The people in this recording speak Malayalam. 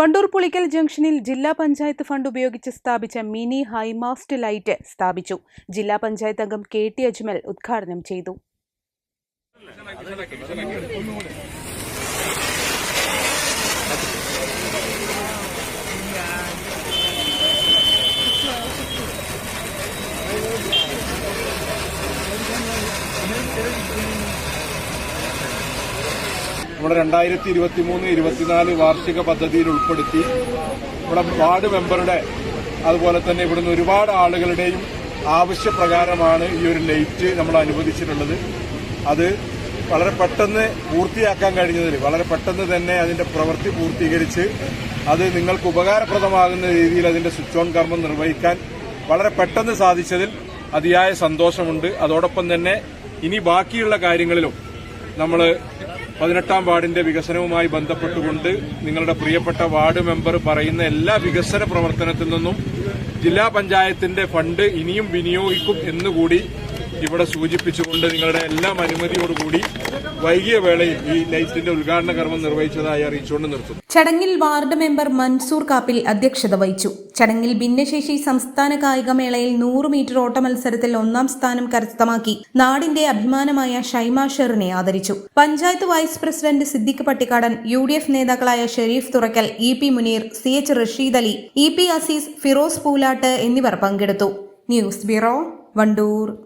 വണ്ടൂർ പുളിക്കൽ ജംഗ്ഷനിൽ ജില്ലാ പഞ്ചായത്ത് ഫണ്ട് ഉപയോഗിച്ച് സ്ഥാപിച്ച മിനി ഹൈമാസ്റ്റ് ലൈറ്റ് സ്ഥാപിച്ചു. ജില്ലാ പഞ്ചായത്ത് അംഗം കെ ടി അജ്മൽ ഉദ്ഘാടനം ചെയ്തു. നമ്മുടെ രണ്ടായിരത്തി ഇരുപത്തി മൂന്ന് ഇരുപത്തിനാല് വാർഷിക പദ്ധതിയിൽ ഉൾപ്പെടുത്തി ഇവിടെ വാർഡ് മെമ്പറുടെ അതുപോലെ തന്നെ ഇവിടുന്ന് ഒരുപാട് ആളുകളുടെയും ആവശ്യപ്രകാരമാണ് ഈ ഒരു ലൈറ്റ് നമ്മൾ അനുവദിച്ചിട്ടുള്ളത്. അത് വളരെ പെട്ടെന്ന് പൂർത്തിയാക്കാൻ കഴിഞ്ഞതിൽ വളരെ പെട്ടെന്ന് തന്നെ അതിന്റെ പ്രവൃത്തി പൂർത്തീകരിച്ച് അത് നിങ്ങൾക്ക് ഉപകാരപ്രദമാകുന്ന രീതിയിൽ അതിന്റെ സ്വിച്ച് ഓൺ കർമ്മം നിർവഹിക്കാൻ വളരെ പെട്ടെന്ന് സാധിച്ചതിൽ അതിയായ സന്തോഷമുണ്ട്. അതോടൊപ്പം തന്നെ ഇനി ബാക്കിയുള്ള കാര്യങ്ങളിലും നമ്മൾ പതിനെട്ടാം വാർഡിന്റെ വികസനവുമായി ബന്ധപ്പെട്ടുകൊണ്ട് നിങ്ങളുടെ പ്രിയപ്പെട്ട വാർഡ് മെമ്പർ പറയുന്ന എല്ലാ വികസന പ്രവർത്തനത്തിൽ നിന്നും ജില്ലാ പഞ്ചായത്തിന്റെ ഫണ്ട് ഇനിയും വിനിയോഗിക്കും എന്നുകൂടി ഇവിടെ സൂചിപ്പിച്ചുകൊണ്ട് നിങ്ങളുടെ എല്ലാം അനുമതിയോടുകൂടി വൈകിയ വേളയിൽ ഈ ലൈറ്റിന്റെ ഉദ്ഘാടന കർമ്മം നിർവഹിച്ചതായി അറിയിച്ചുകൊണ്ട് നിർത്തുന്നു. ചടങ്ങിൽ വാർഡ് മെമ്പർ മൻസൂർ കാപ്പിൽ അധ്യക്ഷത വഹിച്ചു. ചടങ്ങിൽ ഭിന്നശേഷി സംസ്ഥാന കായികമേളയിൽ നൂറ് മീറ്റർ ഓട്ട മത്സരത്തിൽ ഒന്നാം സ്ഥാനം കരസ്ഥമാക്കി നാടിന്റെ അഭിമാനമായ ഷൈമ ഷെറിനെ ആദരിച്ചു. Panchayat vice president Siddique Pattikkadan U നേതാക്കളായ Sharif Thurakkal E P Muneer C H Rasheed Ali E P Azeez Firoz Poolatt എന്നിവർ പങ്കെടുത്തു. News bureau Wandoor.